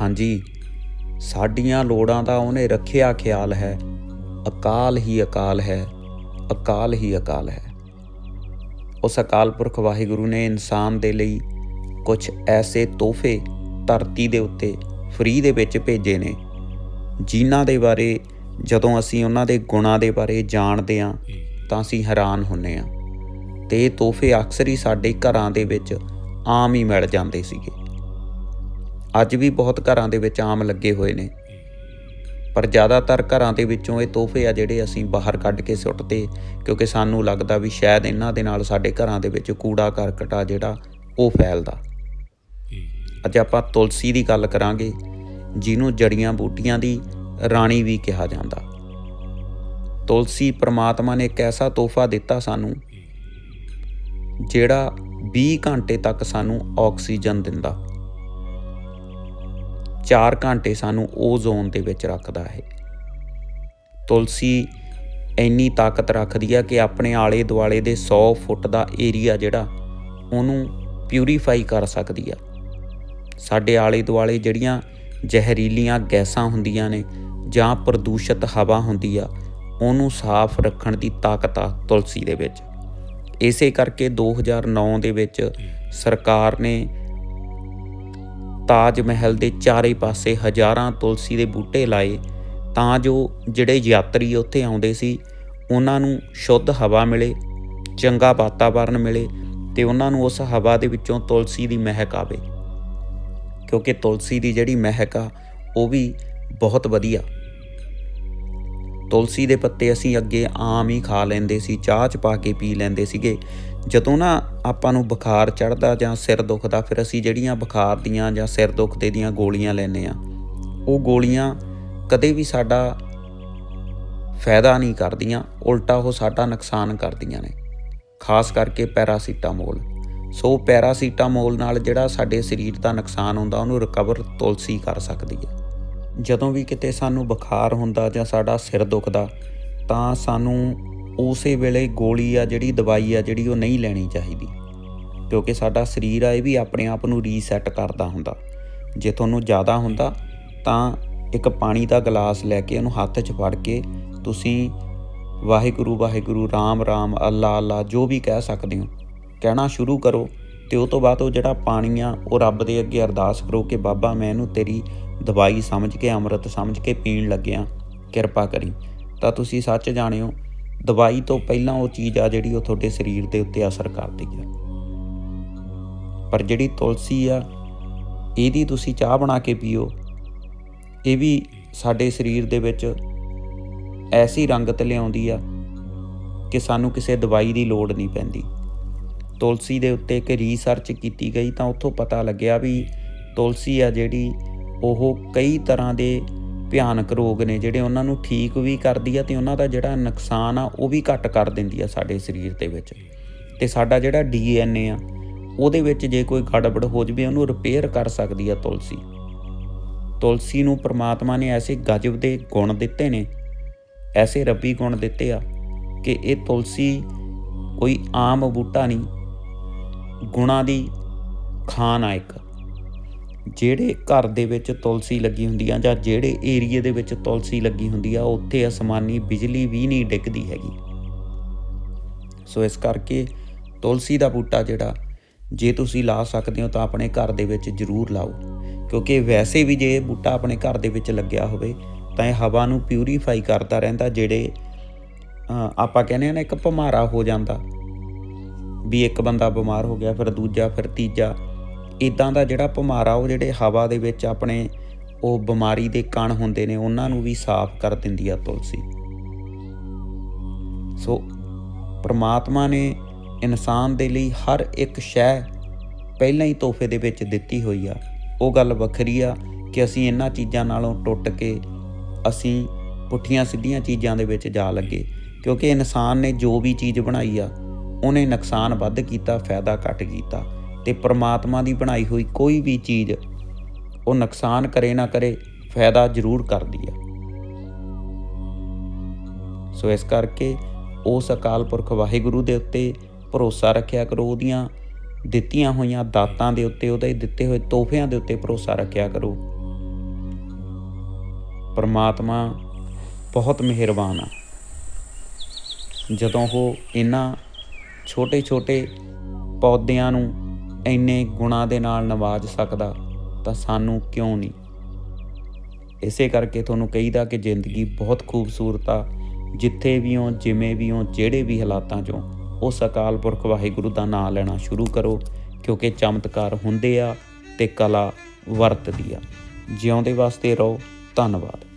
ਹਾਂਜੀ, ਸਾਡੀਆਂ ਲੋੜਾਂ ਦਾ ਉਹਨੇ ਰੱਖਿਆ ਖਿਆਲ ਹੈ। ਅਕਾਲ ਹੀ ਅਕਾਲ ਹੈ, ਅਕਾਲ ਹੀ ਅਕਾਲ ਹੈ। ਉਸ ਅਕਾਲ ਪੁਰਖ ਵਾਹਿਗੁਰੂ ਨੇ ਇਨਸਾਨ ਦੇ ਲਈ ਕੁਝ ਐਸੇ ਤੋਹਫੇ ਧਰਤੀ ਦੇ ਉੱਤੇ, ਫਰੀ ਦੇ ਵਿੱਚ ਭੇਜੇ ਨੇ, ਜਿਨ੍ਹਾਂ ਦੇ ਬਾਰੇ ਜਦੋਂ ਅਸੀਂ ਉਹਨਾਂ ਦੇ ਗੁਣਾਂ ਦੇ ਬਾਰੇ ਜਾਣਦੇ ਹਾਂ, ਤਾਂ ਅਸੀਂ ਹੈਰਾਨ ਹੁੰਨੇ ਆ ਤੇ ਇਹ ਤੋਹਫੇ ਅਕਸਰ ਹੀ ਸਾਡੇ ਘਰਾਂ ਦੇ ਵਿੱਚ ਆਮ ਹੀ ਮਿਲ ਜਾਂਦੇ ਸੀਗੇ। ਅੱਜ ਵੀ ਬਹੁਤ ਘਰਾਂ ਦੇ ਵਿੱਚ ਆਮ ਲੱਗੇ ਹੋਏ ਨੇ। ਪਰ ਜ਼ਿਆਦਾਤਰ ਘਰਾਂ ਦੇ ਵਿੱਚੋਂ ਇਹ ਤੋਹਫੇ ਆ ਜਿਹੜੇ ਅਸੀਂ ਬਾਹਰ ਕੱਢ ਕੇ ਸੁੱਟਦੇ, ਕਿਉਂਕਿ ਸਾਨੂੰ ਲੱਗਦਾ ਵੀ ਸ਼ਾਇਦ ਇਹਨਾਂ ਦੇ ਨਾਲ ਸਾਡੇ ਘਰਾਂ ਦੇ ਵਿੱਚ ਕੂੜਾ ਕਰਕਟ ਆ ਜਿਹੜਾ ਉਹ ਫੈਲਦਾ। ਅੱਜ ਆਪਾਂ ਤੁਲਸੀ ਦੀ ਗੱਲ ਕਰਾਂਗੇ, ਜਿਹਨੂੰ ਜੜੀਆਂ ਬੂਟੀਆਂ ਦੀ ਰਾਣੀ ਵੀ ਕਿਹਾ ਜਾਂਦਾ। ਤੁਲਸੀ ਪ੍ਰਮਾਤਮਾ ਨੇ ਇੱਕ ਐਸਾ ਤੋਹਫਾ ਦਿੱਤਾ ਸਾਨੂੰ, ਜਿਹੜਾ 20 ਘੰਟੇ ਤੱਕ ਸਾਨੂੰ ਆਕਸੀਜਨ ਦਿੰਦਾ। 4 ਘੰਟੇ ਸਾਨੂੰ ਉਹ ਜ਼ੋਨ ਦੇ ਵਿੱਚ ਰੱਖਦਾ ਹੈ। ਤੁਲਸੀ ਇੰਨੀ ਤਾਕਤ ਰੱਖਦੀ ਆ ਕਿ ਆਪਣੇ ਆਲੇ ਦੁਆਲੇ ਦੇ 100 ਫੁੱਟ ਦਾ ਏਰੀਆ ਜਿਹੜਾ, ਉਹਨੂੰ ਪਿਊਰੀਫਾਈ ਕਰ ਸਕਦੀ ਆ। ਸਾਡੇ ਆਲੇ ਦੁਆਲੇ ਜਿਹੜੀਆਂ ਜ਼ਹਿਰੀਲੀਆਂ ਗੈਸਾਂ ਹੁੰਦੀਆਂ ਨੇ ਜਾਂ ਪ੍ਰਦੂਸ਼ਿਤ ਹਵਾ ਹੁੰਦੀ ਆ, ਉਹਨੂੰ ਸਾਫ਼ ਰੱਖਣ ਦੀ ਤਾਕਤ ਆ ਤੁਲਸੀ ਦੇ ਵਿੱਚ। ਇਸੇ ਕਰਕੇ 2009 ਦੇ ਵਿੱਚ ਸਰਕਾਰ ਨੇ ਤਾਜ ਮਹਿਲ ਦੇ ਚਾਰੇ ਪਾਸੇ ਹਜ਼ਾਰਾਂ ਤੁਲਸੀ ਦੇ ਬੂਟੇ ਲਾਏ, ਤਾਂ ਜੋ ਜਿਹੜੇ ਯਾਤਰੀ ਉੱਥੇ ਆਉਂਦੇ ਸੀ, ਉਹਨਾਂ ਨੂੰ ਸ਼ੁੱਧ ਹਵਾ ਮਿਲੇ, ਚੰਗਾ ਵਾਤਾਵਰਣ ਮਿਲੇ ਤੇ ਉਹਨਾਂ ਨੂੰ ਉਸ ਹਵਾ ਦੇ ਵਿੱਚੋਂ ਤੁਲਸੀ ਦੀ ਮਹਿਕ ਆਵੇ। ਕਿਉਂਕਿ ਤੁਲਸੀ ਦੀ ਜਿਹੜੀ ਮਹਿਕ ਆ, ਉਹ ਵੀ ਬਹੁਤ ਵਧੀਆ। ਤੁਲਸੀ ਦੇ ਪੱਤੇ ਅਸੀਂ ਅੱਗੇ ਆਮ ਹੀ ਖਾ ਲੈਂਦੇ ਸੀ, ਚਾਹ ਚ ਪਾ ਕੇ ਪੀ ਲੈਂਦੇ ਸੀਗੇ। ਜਦੋਂ ਨਾ ਆਪਾਂ ਨੂੰ ਬੁਖਾਰ ਚੜਦਾ ਜਾਂ ਸਿਰ ਦੁਖਦਾ, ਫਿਰ ਅਸੀਂ ਜਿਹੜੀਆਂ ਬੁਖਾਰ ਦੀਆਂ ਜਾਂ ਸਿਰ ਦੁਖਦੇ ਦੀਆਂ ਗੋਲੀਆਂ ਲੈਨੇ ਆ ਉਹ ਗੋਲੀਆਂ ਕਦੇ ਵੀ ਸਾਡਾ ਫਾਇਦਾ ਨਹੀਂ ਕਰਦੀਆਂ, ਉਲਟਾ ਉਹ ਸਾਡਾ ਨੁਕਸਾਨ ਕਰਦੀਆਂ ਨੇ। ਖਾਸ ਕਰਕੇ ਪੈਰਾਸੀਟਾਮੋਲ। ਸੋ ਪੈਰਾਸੀਟਾਮੋਲ ਨਾਲ ਜਿਹੜਾ ਸਾਡੇ ਸਰੀਰ ਦਾ ਨੁਕਸਾਨ ਹੁੰਦਾ, ਉਹਨੂੰ ਰਿਕਵਰ ਤੁਲਸੀ ਕਰ ਸਕਦੀ ਹੈ। ਜਦੋਂ ਵੀ ਕਿਤੇ ਸਾਨੂੰ ਬੁਖਾਰ ਹੁੰਦਾ ਜਾਂ ਸਾਡਾ ਸਿਰ ਦੁਖਦਾ, ਤਾਂ ਸਾਨੂੰ ਉਸੇ ਵੇਲੇ ਗੋਲੀ ਆ ਜਿਹੜੀ, ਦਵਾਈ ਆ ਜਿਹੜੀ ਉਹ ਨਹੀਂ ਲੈਣੀ ਚਾਹੀਦੀ। ਕਿਉਂਕਿ ਸਾਡਾ ਸਰੀਰ ਆ, ਇਹ ਵੀ ਆਪਣੇ ਆਪ ਨੂੰ ਰੀਸੈਟ ਕਰਦਾ ਹੁੰਦਾ। ਜੇ ਤੁਹਾਨੂੰ ਜ਼ਿਆਦਾ ਹੁੰਦਾ, ਤਾਂ ਇੱਕ ਪਾਣੀ ਦਾ ਗਲਾਸ ਲੈ ਕੇ ਉਹਨੂੰ ਹੱਥ 'ਚ ਫੜ ਕੇ ਤੁਸੀਂ ਵਾਹਿਗੁਰੂ ਵਾਹਿਗੁਰੂ, ਰਾਮ ਰਾਮ, ਅੱਲਾ ਅੱਲਾ, ਜੋ ਵੀ ਕਹਿ ਸਕਦੇ ਹੋ, ਕਹਿਣਾ ਸ਼ੁਰੂ ਕਰੋ ਤੇ ਉਹ ਤੋਂ ਬਾਅਦ ਉਹ ਜਿਹੜਾ ਪਾਣੀ ਆ, ਉਹ ਰੱਬ ਦੇ ਅੱਗੇ ਅਰਦਾਸ ਕਰੋ ਕਿ, ਬਾਬਾ, ਮੈਂ ਇਹਨੂੰ ਤੇਰੀ ਦਵਾਈ ਸਮਝ ਕੇ, ਅੰਮ੍ਰਿਤ ਸਮਝ ਕੇ ਪੀਣ ਲੱਗਿਆ, ਕਿਰਪਾ ਕਰੀ। ਤਾਂ ਤੁਸੀਂ ਸੱਚ ਜਾਣਿਓ, ਦਵਾਈ ਤੋਂ ਪਹਿਲਾਂ ਉਹ ਚੀਜ਼ ਆ ਜਿਹੜੀ ਉਹ ਤੁਹਾਡੇ ਸਰੀਰ ਦੇ ਉੱਤੇ ਅਸਰ ਕਰਦੀ ਆ। ਪਰ ਜਿਹੜੀ ਤੁਲਸੀ ਆ, ਇਹਦੀ ਤੁਸੀਂ ਚਾਹ ਬਣਾ ਕੇ ਪੀਓ, ਇਹ ਵੀ ਸਾਡੇ ਸਰੀਰ ਦੇ ਵਿੱਚ ਐਸੀ ਰੰਗਤ ਲਿਆਉਂਦੀ ਆ ਕਿ ਸਾਨੂੰ ਕਿਸੇ ਦਵਾਈ ਦੀ ਲੋੜ ਨਹੀਂ ਪੈਂਦੀ। ਤੁਲਸੀ ਦੇ ਉੱਤੇ ਇੱਕ ਰੀਸਰਚ ਕੀਤੀ ਗਈ ਤਾਂ ਉੱਥੋਂ ਪਤਾ ਲੱਗਿਆ ਵੀ ਤੁਲਸੀ ਆ ਜਿਹੜੀ ਉਹ ਕਈ ਤਰ੍ਹਾਂ ਦੇ ਭਿਆਨਕ ਰੋਗ ਨੇ ਜਿਹੜੇ ਉਹਨਾਂ ਨੂੰ ਠੀਕ ਵੀ ਕਰਦੀ ਆ ਤੇ ਉਹਨਾਂ ਦਾ ਜਿਹੜਾ ਨੁਕਸਾਨ ਆ ਉਹ ਵੀ ਘੱਟ ਕਰ ਦਿੰਦੀ ਆ ਸਾਡੇ ਸਰੀਰ ਦੇ ਵਿੱਚ। ਤੇ ਸਾਡਾ ਜਿਹੜਾ ਡੀਐਨਏ ਆ, ਉਹਦੇ ਵਿੱਚ ਜੇ ਕੋਈ ਗੜਬੜ ਹੋ ਜਵੇ, ਉਹਨੂੰ ਰਿਪੇਅਰ ਕਰ ਸਕਦੀ ਆ ਤੁਲਸੀ। ਤੁਲਸੀ ਨੂੰ ਪ੍ਰਮਾਤਮਾ ਨੇ ਐਸੇ ਗਜਬ ਦੇ ਗੁਣ ਦਿੱਤੇ ਨੇ, ਐਸੇ ਰੱਬੀ ਗੁਣ ਦਿੱਤੇ ਆ ਕਿ ਇਹ ਤੁਲਸੀ ਕੋਈ ਆਮ ਬੂਟਾ ਨਹੀਂ, ਗੁਣਾ ਦੀ ਖਾਨ ਆ ਇੱਕ। ਜਿਹੜੇ ਘਰ ਦੇ ਵਿੱਚ ਤੁਲਸੀ ਲੱਗੀ ਹੁੰਦੀ ਆ ਜਾਂ ਜਿਹੜੇ ਏਰੀਏ ਦੇ ਵਿੱਚ ਤੁਲਸੀ ਲੱਗੀ ਹੁੰਦੀ ਆ, ਉੱਥੇ ਅਸਮਾਨੀ ਬਿਜਲੀ ਵੀ ਨਹੀਂ ਡਿੱਗਦੀ ਹੈਗੀ। ਸੋ ਇਸ ਕਰਕੇ ਤੁਲਸੀ ਦਾ ਬੂਟਾ ਜਿਹੜਾ, ਜੇ ਤੁਸੀਂ ਲਾ ਸਕਦੇ ਹੋ ਤਾਂ ਆਪਣੇ ਘਰ ਦੇ ਵਿੱਚ ਜ਼ਰੂਰ ਲਾਓ। ਕਿਉਂਕਿ ਵੈਸੇ ਵੀ ਜੇ ਇਹ ਬੂਟਾ ਆਪਣੇ ਘਰ ਦੇ ਵਿੱਚ ਲੱਗਿਆ ਹੋਵੇ, ਤਾਂ ਇਹ ਹਵਾ ਨੂੰ ਪਿਊਰੀਫਾਈ ਕਰਦਾ ਰਹਿੰਦਾ ਜਿਹੜੇ ਆਪਾਂ ਕਹਿੰਦੇ ਆ ਨਾ ਇੱਕ ਭਮਾਰਾ ਹੋ ਜਾਂਦਾ। ਵੀ ਇੱਕ ਬੰਦਾ ਬਿਮਾਰ ਹੋ ਗਿਆ, ਫਿਰ ਦੂਜਾ, ਫਿਰ ਤੀਜਾ ਇਦਾਂ ਦਾ ਜਿਹੜਾ ਭਮਾਰਾ, ਉਹ ਜਿਹੜੇ ਹਵਾ ਦੇ ਵਿੱਚ ਆਪਣੇ ਉਹ ਬਿਮਾਰੀ ਦੇ ਕਣ ਹੁੰਦੇ ਨੇ, ਉਹਨਾਂ ਨੂੰ ਵੀ ਸਾਫ਼ ਕਰ ਦਿੰਦੀ ਆ ਤੁਲਸੀ। ਸੋ ਪ੍ਰਮਾਤਮਾ ਨੇ ਇਨਸਾਨ ਦੇ ਲਈ ਹਰ ਇੱਕ ਸ਼ੈ ਪਹਿਲਾਂ ਹੀ ਤੋਹਫੇ ਦੇ ਵਿੱਚ ਦਿੱਤੀ ਹੋਈ ਆ। ਉਹ ਗੱਲ ਵੱਖਰੀ ਆ ਕਿ ਅਸੀਂ ਇਹਨਾਂ ਚੀਜ਼ਾਂ ਨਾਲੋਂ ਟੁੱਟ ਕੇ ਅਸੀਂ ਪੁੱਠੀਆਂ ਸਿੱਧੀਆਂ ਚੀਜ਼ਾਂ ਦੇ ਵਿੱਚ ਜਾ ਲੱਗੇ, ਕਿਉਂਕਿ ਇਨਸਾਨ ਨੇ ਜੋ ਵੀ ਚੀਜ਼ ਬਣਾਈ ਆ, ਉਹਨੇ ਨੁਕਸਾਨ ਵੱਧ ਕੀਤਾ, ਫਾਇਦਾ ਘੱਟ ਕੀਤਾ। ਤੇ ਪ੍ਰਮਾਤਮਾ ਦੀ ਬਣਾਈ ਹੋਈ ਕੋਈ ਵੀ ਚੀਜ਼ ਉਹ ਨੁਕਸਾਨ ਕਰੇ ਨਾ ਕਰੇ, ਫਾਇਦਾ ਜ਼ਰੂਰ ਕਰਦੀ ਆ ਸੋ ਇਸ ਕਰਕੇ ਉਸ ਅਕਾਲ ਪੁਰਖ ਵਾਹਿਗੁਰੂ ਦੇ ਉੱਤੇ ਭਰੋਸਾ ਰੱਖਿਆ ਕਰੋ, ਉਹਦੀਆਂ ਦਿੱਤੀਆਂ ਹੋਈਆਂ ਦਾਤਾਂ ਦੇ ਉੱਤੇ, ਉਹਦੇ ਦਿੱਤੇ ਹੋਏ ਤੋਹਫਿਆਂ ਦੇ ਉੱਤੇ ਭਰੋਸਾ ਰੱਖਿਆ ਕਰੋ। ਪਰਮਾਤਮਾ ਬਹੁਤ ਮਿਹਰਬਾਨ ਆ। ਜਦੋਂ ਉਹ ਇਹਨਾਂ ਛੋਟੇ-ਛੋਟੇ ਪੌਦਿਆਂ ਨੂੰ ਇੰਨੇ ਗੁਣਾਂ ਦੇ ਨਾਲ ਨਵਾਜ ਸਕਦਾ ਤਾਂ ਸਾਨੂੰ ਕਿਉਂ ਨਹੀਂ? ਇਸੇ ਕਰਕੇ ਤੁਹਾਨੂੰ ਕਹੀਦਾ ਕਿ ਜ਼ਿੰਦਗੀ ਬਹੁਤ ਖੂਬਸੂਰਤ ਆ, ਜਿੱਥੇ ਵੀ ਹੋ, ਜਿਵੇਂ ਵੀ ਹੋ, ਜਿਹੜੇ ਵੀ ਹਾਲਾਤਾਂ 'ਚੋਂ ਉਸ ਅਕਾਲ ਪੁਰਖ ਵਾਹਿਗੁਰੂ ਦਾ ਨਾਮ ਲੈਣਾ ਸ਼ੁਰੂ ਕਰੋ, ਕਿਉਂਕਿ ਚਮਤਕਾਰ ਹੁੰਦੇ ਆ ਤੇ ਕਲਾ ਵਰਤਦੀ ਆ। ਜਿਉਂਦੇ ਵਾਸਤੇ ਰਹੋ, ਧੰਨਵਾਦ।